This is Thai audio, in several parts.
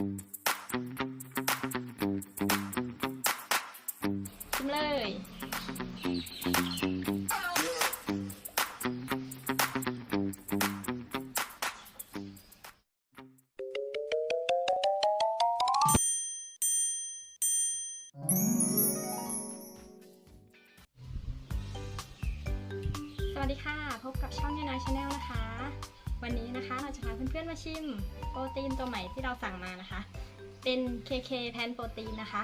ชิมเลย โปรตีนตัวใหม่ที่เราสั่งมานะคะ เป็น KK แพนโปรตีนนะคะ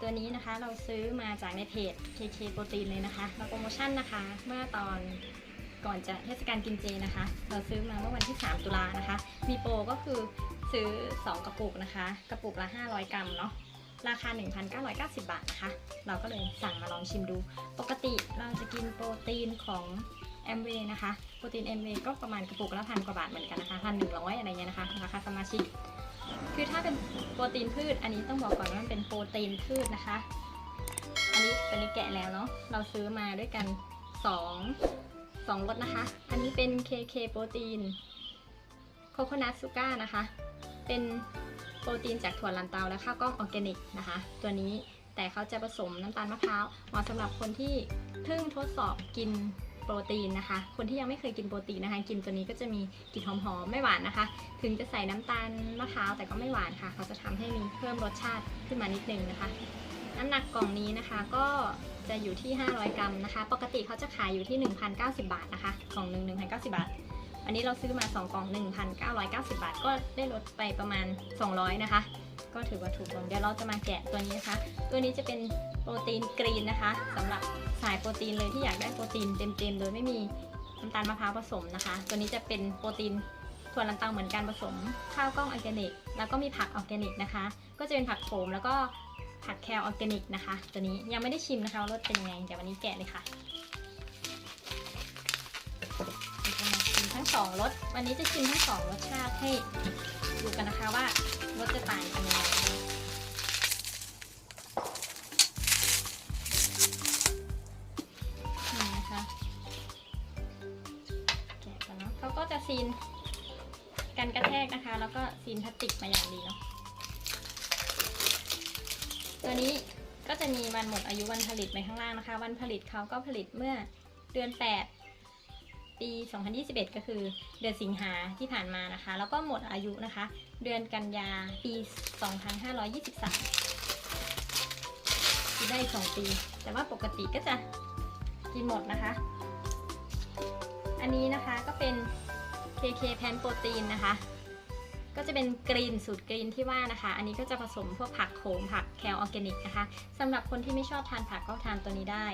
ตัวนี้นะคะเราซื้อมาจากในเพจ KK โปรตีนเลยนะคะมาโปรโมชั่นนะคะ เมื่อตอนก่อนจะเทศกาลกินเจนะคะ เราซื้อมาเมื่อวันที่ 3 ตุลานะคะ มีโปรก็คือซื้อ 2 กระปุกนะคะ กระปุกละ 500 กรัมเนาะราคา 1,990 บาทนะคะ เราก็เลยสั่งมาลองชิมดู ปกติเราจะกินโปรตีนของ แอมเวนะคะโปรตีนแอมเวก็ประมาณกระปุกละพันกว่าบาทเหมือนกันนะคะพันหนึ่งร้อยอะไรเงี้ยนะคะราคาสมาชิก คือถ้าเป็นโปรตีนพืช อันนี้ต้องบอกก่อนว่ามันเป็นโปรตีนพืชนะคะ อันนี้ตัวนี้แกะแล้วเนาะเราซื้อมาด้วยกัน2 2รสนะคะ อันนี้เป็น KK โปรตีนโคโคนัทซูก้านะคะ เป็นโปรตีนจากถั่วลันเตาและข้าวกล้องออร์แกนิกนะคะ ตัวนี้แต่เขาจะผสมน้ำตาลมะพร้าวเหมาะสำหรับคนที่เพิ่งทดสอบกิน โปรตีนนะคะ คนที่ยังไม่เคยกินโปรตีนนะคะ กินตัวนี้ก็จะมีกลิ่นหอมๆไม่หวานนะคะ ถึงจะใส่น้ำตาลมะพร้าวแต่ก็ไม่หวานค่ะ เขาจะทำให้มีเพิ่มรสชาติขึ้นมานิดนึงนะคะ น้ำหนักกล่องนี้นะคะก็จะอยู่ที่ 500 กรัมนะคะ ปกติเขาจะขายอยู่ที่ 1,090 บาทนะคะกล่องหนึ่ง1,090 บาท อันนี้เราซื้อมา 2 กล่อง 1,990 บาท ก็ได้ลดไปประมาณ 200 นะคะ ก็ถือว่าถูกลงเดี๋ยวเราจะมาแกะตัวนี้นะคะ ตัวนี้จะเป็นโปรตีนกรีนนะคะสำหรับสายโปรตีนเลยที่อยากได้โปรตีนเต็มๆ โดยไม่มีน้ำตาลมะพร้าวผสมนะคะ ตัวนี้จะเป็นโปรตีนถั่วลันเตาเหมือนกันผสมข้าวกล้องออร์แกนิก แล้วก็มีผักออร์แกนิกนะคะ ก็จะเป็นผักโขมแล้วก็ผักแคลออร์แกนิกนะคะ ตัวนี้ยังไม่ได้ชิมนะคะรสเป็นยังไงเดี๋ยววันนี้แกะเลยค่ะ สองรสวันนี้จะชิมทั้งสองรสชาติให้ดูกันนะคะว่ารสจะต่างกันยังไงนี่นะคะแกะกันเนาะเขาก็จะซีนกันกระแทกนะคะ แล้วก็ซีนพลาสติกมาอย่างดีเนาะตัวนี้ก็จะมีวันหมดอายุวันผลิตไปข้างล่างนะคะ วันผลิตเขาก็ผลิตเมื่อเดือน 8 ปี 2021 ก็คือเดือนสิงหาที่ผ่านมานะคะ แล้วก็หมดอายุนะคะ เดือนกันยาปี 2523ที่ได้ 2 ปี แต่ว่าปกติก็จะกินหมดนะคะ อันนี้นะคะก็เป็น KK แพนโปรตีนนะคะ ก็จะเป็นกรีนสูตรกรีนที่ว่านะคะ อันนี้ก็จะผสมพวกผักโขมผักแคลออร์แกนิกนะคะสำหรับคนที่ไม่ชอบทานผักก็ทานตัวนี้ได้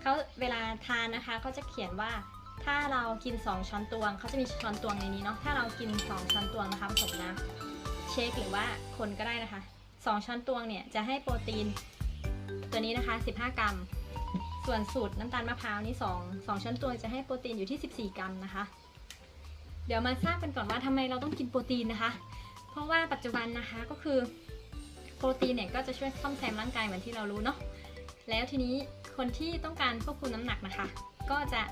เขาเวลาทานนะคะเขาจะเขียนว่า ถ้าเรากิน 2 ช้อนตวงเขาจะมีช้อนตวงในนี้เนาะถ้าเรากิน 2 ช้อนตวงนะคะผสมน้ำเชคหรือว่าคนก็ได้นะคะ 2 ช้อนตวงเนี่ยจะให้โปรตีนตัวนี้นะคะ 15 กรัม ส่วนสูตรน้ำตาลมะพร้าวนี่2 2ช้อนตวงจะให้โปรตีนอยู่ที่ 14 กรัมนะคะ เดี๋ยวมาทราบกันก่อนว่าทำไมเราต้องกินโปรตีนนะคะ เพราะว่าปัจจุบันนะคะก็คือโปรตีนเนี่ยก็จะช่วยซ่อมแซมร่างกายเหมือนที่เรารู้เนาะแล้วทีนี้คนที่ต้องการควบคุมน้ำหนักนะคะ ก็จะ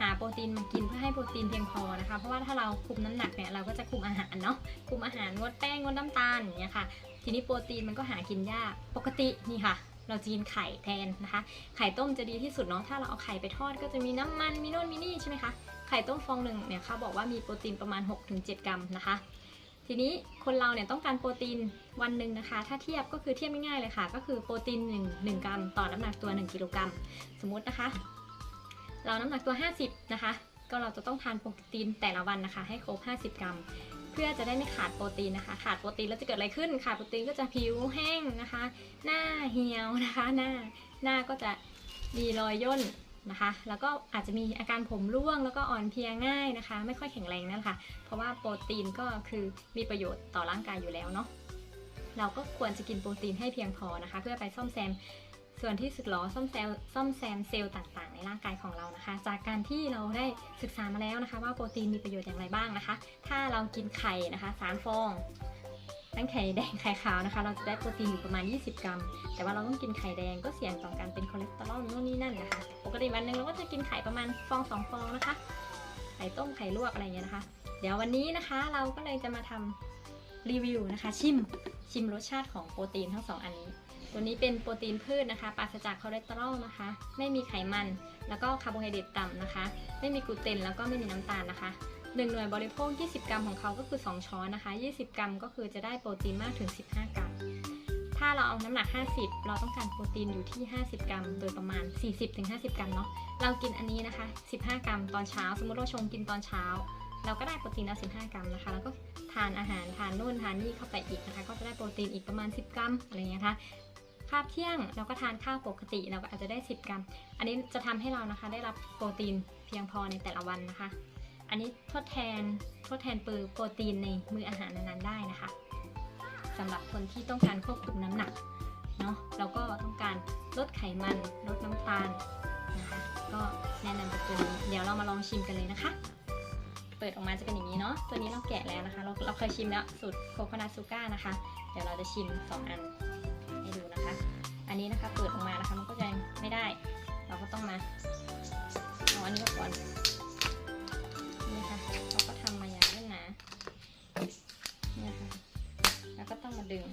หาโปรตีนมากินเพื่อให้โปรตีนเพียงพอนะคะ เพราะว่าถ้าเราคุมน้ำหนักเนี่ยเราก็จะคุมอาหารเนาะคุมอาหารงดแป้งงดน้ำตาลอย่างเงี้ยค่ะ ทีนี้โปรตีนมันก็หากินยากปกตินี่ค่ะเราจะกินไข่แทนนะคะ ไข่ต้มจะดีที่สุดเนาะ ถ้าเราเอาไข่ไปทอดก็จะมีน้ำมัน มีโน่นมีนี่ใช่ไหมคะ ไข่ต้มฟองหนึ่งเนี่ยเขาบอกว่ามีโปรตีนประมาณ 6-7 กรัมนะคะ ทีนี้คนเราเนี่ยต้องการโปรตีนวันหนึ่งนะคะ ถ้าเทียบก็คือเทียบง่ายๆเลยค่ะ ก็คือโปรตีน 1 1 กรัม ต่อน้ำหนักตัว 1 กิโลกรัม สมมตินะคะ เราน้ำหนักตัว 50 นะคะ ก็เราจะต้องทานโปรตีนแต่ละวันนะคะ ให้ครบ 50 กรัม เพื่อจะได้ไม่ขาดโปรตีนนะคะ ขาดโปรตีนแล้วจะเกิดอะไรขึ้น ขาดโปรตีนก็จะผิวแห้งนะคะ หน้าเหี่ยวนะคะ หน้า หน้าก็จะมีรอยย่นนะคะ แล้วก็อาจจะมีอาการผมร่วงแล้วก็อ่อนเพลียง่ายนะคะ ไม่ค่อยแข็งแรงนั่นค่ะ เพราะว่าโปรตีนก็คือมีประโยชน์ต่อร่างกายอยู่แล้วเนาะ เราก็ควรจะกินโปรตีนให้เพียงพอนะคะ เพื่อไปซ่อมแซม ส่วนที่สึกหรอซ่อมแซมซ่อมแซมเซลล์ต่างๆ ในร่างกายของเรานะคะ จากการที่เราได้ศึกษามาแล้วนะคะ ว่าโปรตีนมีประโยชน์อย่างไรบ้างนะคะ ถ้าเรากินไข่นะคะสามฟองทั้งไข่แดงไข่ขาวนะคะ เราจะได้โปรตีนอยู่ประมาณ 20 กรัม แต่ว่าเราต้องกินไข่แดงก็เสี่ยงต่อการเป็นคอเลสเตอรอลนู่นนี่นั่นนะคะ ปกติวันหนึ่งเราก็จะกินไข่ประมาณฟองสองฟองนะคะ ไข่ต้มไข่ลวกอะไรเงี้ยนะคะ เดี๋ยววันนี้นะคะเราก็เลยจะมาทำรีวิวนะคะ ชิมชิมรสชาติของโปรตีนทั้งสองอันนี้ ตัวนี้เป็นโปรตีนพืชนะคะปราศจากคอเลสเตอรอลนะคะ ไม่มีไขมัน แล้วก็คาร์โบไฮเดรตต่ำนะคะ ไม่มีกลูเตนแล้วก็ไม่มีน้ำตาลนะคะ1หน่วยบริโภค 20 กรัมของเขาก็คือ 2 ช้อนนะคะ 20 กรัมก็คือจะได้โปรตีนมากถึง 15 กรัม ถ้าเราเอาน้ำหนัก 50 เราต้องการโปรตีนอยู่ที่ 50 กรัม โดยประมาณ 40-50 กรัมเนาะ เรากินอันนี้นะคะ 15 กรัมตอนเช้า สมมติเราชงกินตอนเช้า เราก็ได้โปรตีนแล้ว15 กรัมนะคะ แล้วก็ทานอาหารทานนู่นทานนี่เข้าไปอีกนะคะ ก็จะได้โปรตีนอีกประมาณ 10 กรัมอะไรเงี้ยนะคะ คาบเที่ยงเราก็ทานข้าวปกติเราก็อาจจะได้ 10 กรัม อันนี้จะทำให้เรานะคะ ได้รับโปรตีนเพียงพอในแต่ละวันนะคะ อันนี้ทดแทนทดแทนเปอร์โปรตีนในมื้ออาหารนั้นๆได้นะคะสำหรับคนที่ต้องการควบคุมน้ำหนักเนาะแล้วก็ต้องการลดไขมันลดน้ำตาลนะคะ ก็แนะนำเป็นตัวนี้เดี๋ยวเรามาลองชิมกันเลยนะคะ เปิดออกมาจะเป็นอย่างนี้เนาะตัวนี้เราแกะแล้วนะคะ เราเราเคยชิมแล้วสูตรโคโคนัทซูก้านะคะ เดี๋ยวเราจะชิมสองอัน นะคะ อันนี้นะคะเปิดออกมานะคะมันก็จะไม่ได้ เราก็ต้องมาเอาอันนี้ก่อนนี่ค่ะเราก็ทำมาอย่างนั้นนะนี่ค่ะแล้วก็ต้องมาดึง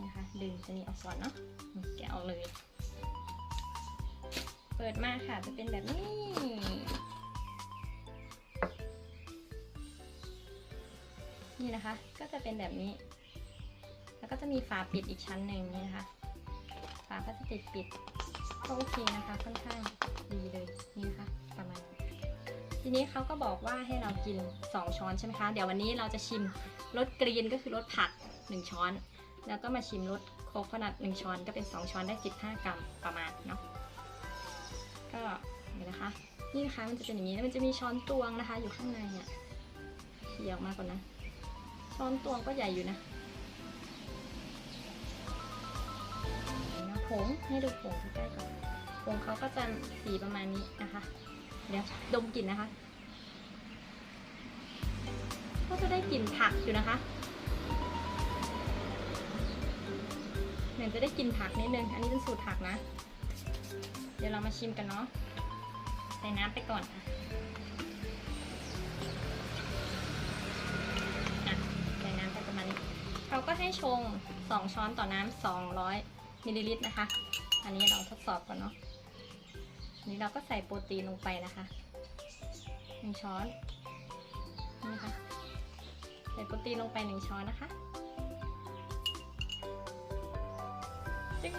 นี่ค่ะดึงตัวนี้ออกก่อนเนาะแกะออกเลย เปิดมาค่ะจะเป็นแบบนี้นี่นะคะ ก็จะเป็นแบบนี้ แล้วก็จะมีฝาปิดอีกชั้นหนึ่งนี่นะคะ ฝาพลาสติกปิดก็โอเคนะคะ ค่อนข้างดีเลยนี่นะคะประมาณทีนี้เขาก็บอกว่าให้เรากิน 2 ช้อนใช่ไหมคะ เดี๋ยววันนี้เราจะชิมรสกรีนก็คือรสผัก 1 ช้อน แล้วก็มาชิมรสโคโคนัท1ช้อนก็เป็น 2 ช้อนได้ 15 กรัมประมาณเนาะก็นี่นะคะ นี่นะคะมันจะเป็นอย่างนี้แล้วมันจะมีช้อนตวงนะคะ อยู่ข้างในอะเขี่ยออกมาก่อนนะ ช้อนตวงก็ใหญ่อยู่นะ ผงให้ดูผงใกล้ๆก่อนผงเขาก็จะสีประมาณนี้นะคะ เดี๋ยวดมกลิ่นนะคะ ก็จะได้กลิ่นผักอยู่นะคะเหมือนจะได้กลิ่นผักนิดนึง อันนี้เป็นสูตรผักนะ เดี๋ยวเรามาชิมกันเนาะ ใส่น้ำไปก่อนค่ะใส่น้ำไปประมาณนี้เราก็ให้ชง 2 ช้อนต่อน้ำ200 มิลลิลิตรนะคะ อันนี้เราทดสอบก่อนเนาะนนี้เราก็ใส่โปรตีนลงไปนะคะหนึ่งช้อนนี่นะคะใส่โปรตีนลงไปหนึ่งช้อนนะคะจึ๊ง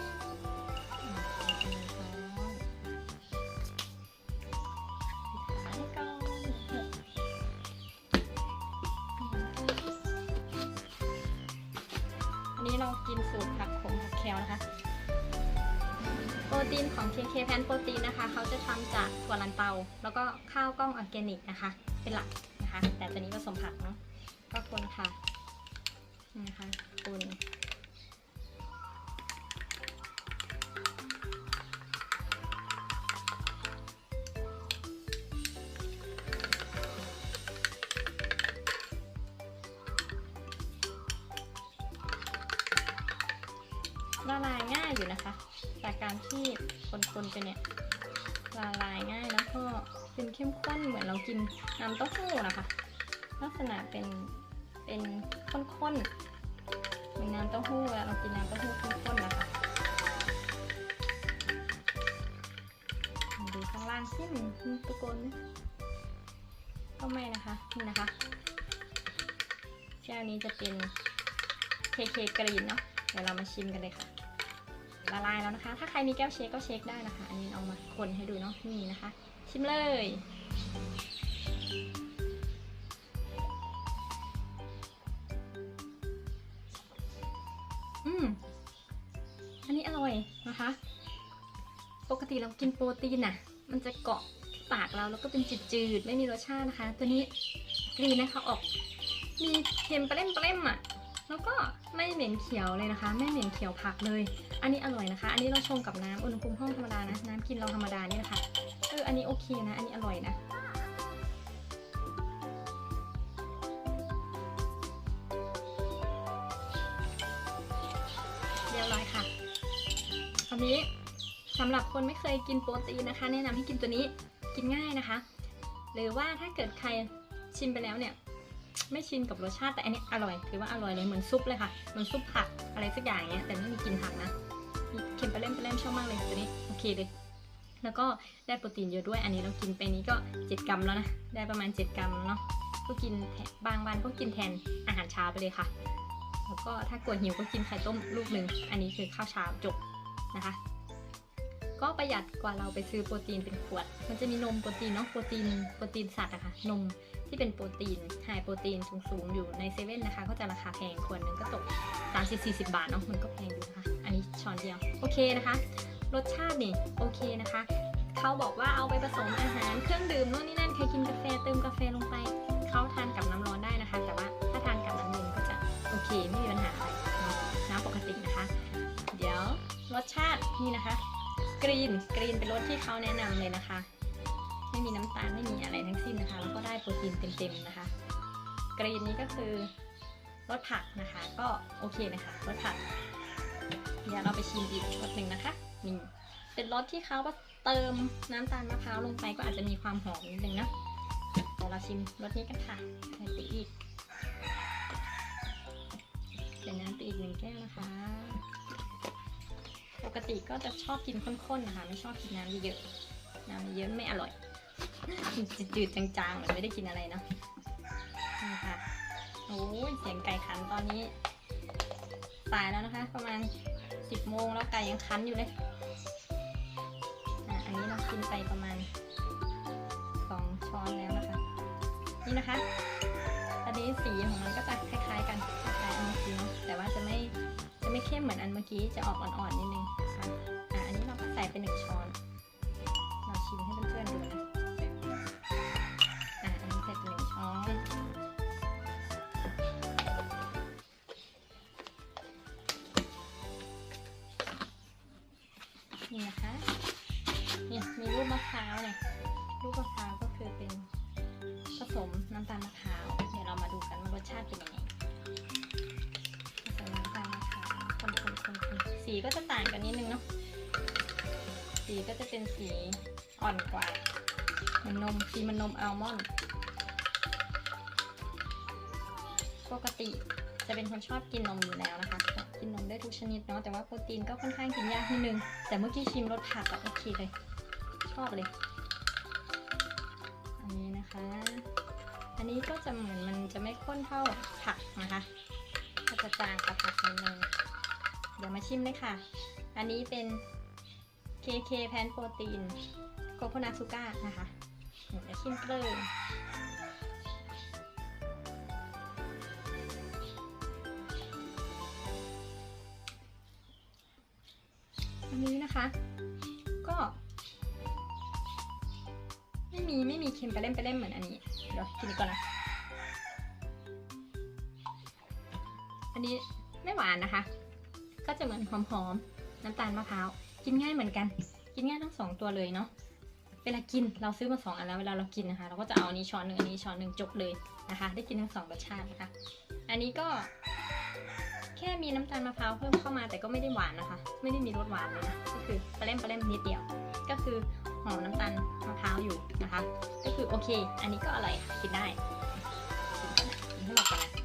อันนี้เรากินสูตรผักขมผักแคลนะคะ รตีนของ KK แพนโปรตีนนะคะ เขาจะทำจากถั่วลันเตา แล้วก็ข้าวกล้องออร์แกนิกนะคะ เป็นหลักนะคะ แต่ตัวนี้ผสมผักเนาะก็คนค่ะนี่นะคะคน ที่คนๆไปเนี่ยละลายง่ายแล้วก็เป็นเข้มข้นเหมือนเรากินน้ำเต้าหู้นะคะ ลักษณะเป็นเป็นข้นๆเหมือนน้ำเต้าหู้เวลาเรากินน้ำเต้าหู้ข้นๆนะคะดูข้างล่างสิมันมีตะโกนไหมก็ไม่นะคะนี่นะคะแก้วนี้จะเป็น KK กรีนเนาะเดี๋ยวเรามาชิมกันเลยค่ะ ละลายแล้วนะคะ ถ้าใครมีแก้วเชคก็เชคได้นะคะ อันนี้เอามาคนให้ดูเนาะนี่นะคะ ชิมเลยอืมอันนี้อร่อยนะคะ ปกติเรากินโปรตีนน่ะ มันจะเกาะปากเราแล้วก็เป็นจืดๆ ไม่มีรสชาตินะคะ ตัวนี้กรีนนะคะออก มีเค็มปลาเล่มปลาเล่มอะ แล้วก็ไม่เหม็นเขียวเลยนะคะ ไม่เหม็นเขียวผักเลย อันนี้อร่อยนะคะ อันนี้เราชงกับน้ำอุณหภูมิห้องธรรมดานะ น้ำกินเราธรรมดานี่นะคะเอออันนี้โอเคนะ อันนี้อร่อยนะเรียบร้อยค่ะคราวนี้สำหรับคนไม่เคยกินโปรตีนนะคะ แนะนำให้กินตัวนี้กินง่ายนะคะ หรือว่าถ้าเกิดใครชิมไปแล้วเนี่ย ไม่ชินกับรสชาติแต่อันนี้อร่อยถือว่าอร่อยเลยเหมือนซุปเลยค่ะเหมือนซุปผักอะไรสักอย่างเงี้ยแต่ไม่มีกลิ่นผักนะเค็มไปเล่มไปเล่มชอบมากเลยตัวนี้โอเคเลย แล้วก็ได้โปรตีนเยอะด้วย อันนี้เรากินไปนี้ก็ 7 กรัมแล้วนะได้ประมาณ 7 กรัมเนาะก็กินแทนบางวันก็กินแทนอาหารเช้าไปเลยค่ะ แล้วก็ถ้ากลัวหิวก็กินไข่ต้มลูกหนึ่งอันนี้คือข้าวเช้าจบนะคะ ก็ประหยัดกว่าเราไปซื้อโปรตีนเป็นขวด มันจะมีนมโปรตีนเนาะโปรตีนโปรตีนสัตว์อะค่ะนมที่เป็นโปรตีนไฮโปรตีนสูงๆ อยู่ในเซเว่นนะคะก็จะราคาแพงขวดหนึ่งก็ตก 30-40 บาทเนาะมันก็แพงอยู่นะคะอันนี้ช้อนเดียว โอเคนะคะ รสชาตินี่โอเคนะคะ เขาบอกว่าเอาไปผสมอาหารเครื่องดื่มโน่นนี่นั่นใครกินกาแฟเติมกาแฟลงไป เขาทานกับน้ำร้อนได้นะคะ แต่ว่าถ้าทานกับน้ำเย็นก็จะโอเคไม่มีปัญหาอะไรน้ำปกตินะคะ เดี๋ยวรสชาตินี่นะคะ กรีนกรีนเป็นรสที่เขาแนะนำเลยนะคะ ไม่มีน้ำตาลไม่มีอะไรทั้งสิ้นนะคะแล้วก็ได้โปรตีนเต็มๆนะคะ กรีนนี้ก็คือรสผักนะคะ ก็โอเคนะคะรสผักเดี๋ยวเราไปชิมอีกรสหนึ่งนะคะนี่เป็นรสที่เขาเติมน้ำตาลมะพร้าวลงไปก็อาจจะมีความหอมนิดนึงนะเดี๋ยวเราชิมรสนี้กันค่ะใส่ไปอีกใส่น้ำไปอีกหนึ่งแก้วนะคะ ปกติก็จะชอบกินข้นๆนะคะไม่ชอบกินน้ำเยอะๆน้ำเยอะไม่อร่อยจืดๆจางๆเหมือนไม่ได้กินอะไรเนาะนี่ค่ะโอ้ยเสียงไก่ขันตอนนี้สายแล้วนะคะ ประมาณ10โมงแล้วไก่ยังคันอยู่เลยอะอันนี้เรากินไปประมาณ2ช้อนแล้วนะคะ นี่นะคะ อันนี้สีของมันก็จะคล้ายๆกันคล้ายๆอันเมื่อกี้เนาะแต่ว่าจะไม่ จะไม่เข้มเหมือนอันเมื่อกี้จะออกอ่อนๆนิดนึงค่ะอะอันนี้เราก็ใส่ไปหนึ่งช้อนเราชิมให้เพื่อนๆดูนะอะอันนี้ใส่ไปหนึ่งช้อนนี่นะคะเนี่ยมีรูปมะพร้าวเนี่ยรูปมะพร้าวก็คือเป็นผสมน้ำตาลมะพร้าว สีก็จะต่างกันนิดนึงเนาะ สีก็จะเป็นสีอ่อนกว่าเหมันนมสีมันนมอัลมอนด์ ปกติจะเป็นคนชอบกินนมอยู่แล้วนะคะ กินนมได้ทุกชนิดเนาะ แต่ว่าโปรตีนก็ค่อนข้างกินยากนิดนึง แต่เมื่อกี้ชิมรสผักอะโอเคเลย ชอบเลย อันนี้นะคะ อันนี้ก็จะเหมือนมันจะไม่ข้นเท่าผักนะคะ ก็จะจางกับผักนิดนึง เดี๋ยวมาชิมเลยค่ะ อันนี้เป็น KK แพนโปรตีนโกโคนัทซูก้านะคะเดี๋ยวจะชิมเลยอันนี้นะคะ ก็ ไม่มีไม่มีเค็มไปเล่มไปเล่มเหมือนอันนี้ เดี๋ยวกินอีกก่อนนะ อันนี้ไม่หวานนะคะ ก็จะเหมือนหอมๆน้ำตาลมะพร้าวกินง่ายเหมือนกัน กินง่ายทั้งสองตัวเลยเนาะเวลากินเราซื้อมาสองอันแล้วเวลาเรากินนะคะ เราก็จะเอานี้ช้อนหนึ่งอันนี้ช้อนหนึ่งจบเลยนะคะ ได้กินทั้งสองรสชาตินะคะ อันนี้ก็ แค่มีน้ำตาลมะพร้าวเพิ่มเข้ามาแต่ก็ไม่ได้หวานนะคะ ไม่ได้มีรสหวานเลยนะก็คือปลาเล่มปลาเล่มนิดเดียว ก็คือหอมน้ำตาลมะพร้าวอยู่นะคะ ก็คือโอเค อันนี้ก็อร่อยค่ะกินได้กินให้หมดกันนะ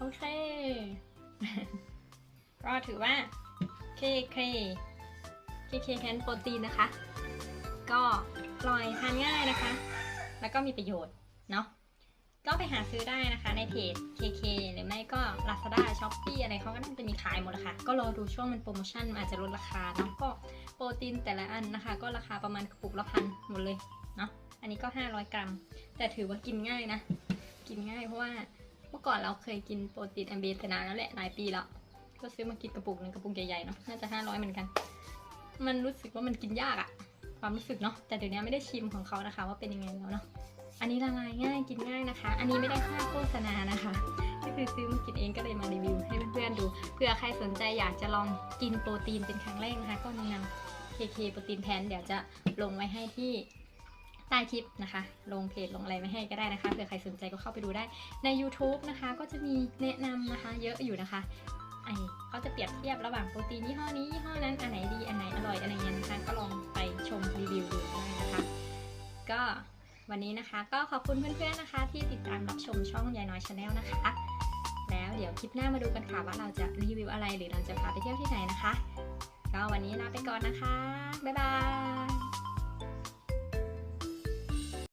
โอเค ก็ถือว่า KK KK แคนโปรตีนนะคะ ก็อร่อยทานง่ายนะคะ แล้วก็มีประโยชน์ เนาะก็ไปหาซื้อได้นะคะในเพจ KK หรือไม่ก็ Lazada Shopee อะไรเขาก็น่าจะมีขายหมดล้วค่ะ ก็รอดูช่วงมันโปรโมชั่นมันอาจจะลดราคาเนาะก็โปรตีนแต่ละอันนะคะ ก็ราคาประมาณกระปุกละพันหมดเลยเนาะอันนี้ก็ 500 กรัม แต่ถือว่ากินง่ายนะ กินง่ายเพราะว่า เมื่อก่อนเราเคยกินโปรตีนแอมเบแต่นานแล้วแหละหลายปีแล้ว ก็ซื้อมากินกระปุกหนึ่งกระปุกใหญ่ๆเนาะน่าจะ500เหมือนกัน มันรู้สึกว่ามันกินยากอะความรู้สึกเนาะแต่เดี๋ยวนี้ไม่ได้ชิมของเขานะคะ ว่าเป็นยังไงแล้วเนาะอันนี้ละลายง่ายกินง่ายนะคะ อันนี้ไม่ได้ค่าโฆษณานะคะก็คือซื้อมากินเองก็เลยมารีวิวให้เพื่อนๆดูเผื่อใครสนใจอยากจะลองกินโปรตีนเป็นครั้งแรกนะคะ ก็แนะนำ KK โปรตีนแพนเดี๋ยวจะลงไว้ให้ที่ ใต้คลิปนะคะ ลงเพจลงอะไรไม่ให้ก็ได้นะคะเผื่อใครสนใจก็เข้าไปดูได้ใน YouTube นะคะ ก็จะมีแนะนำนะคะ เยอะอยู่นะคะไอเขาจะเปรียบเทียบระหว่างโปรตีนยี่ห้อนี้ยี่ห้อนั้นอันไหนดีอันไหนอร่อยอะไรเงี้ยนะคะก็ลองไปชมรีวิวดูได้นะคะ ก็วันนี้นะคะ ก็ขอบคุณเพื่อนๆนะคะ ที่ติดตามรับชมช่องยายน้อยชาแนลนะคะ แล้วเดี๋ยวคลิปหน้ามาดูกันค่ะว่าเราจะรีวิวอะไรหรือเราจะพาไปเที่ยวที่ไหนนะคะ ก็วันนี้ลาไปก่อนนะคะ บ๊ายบาย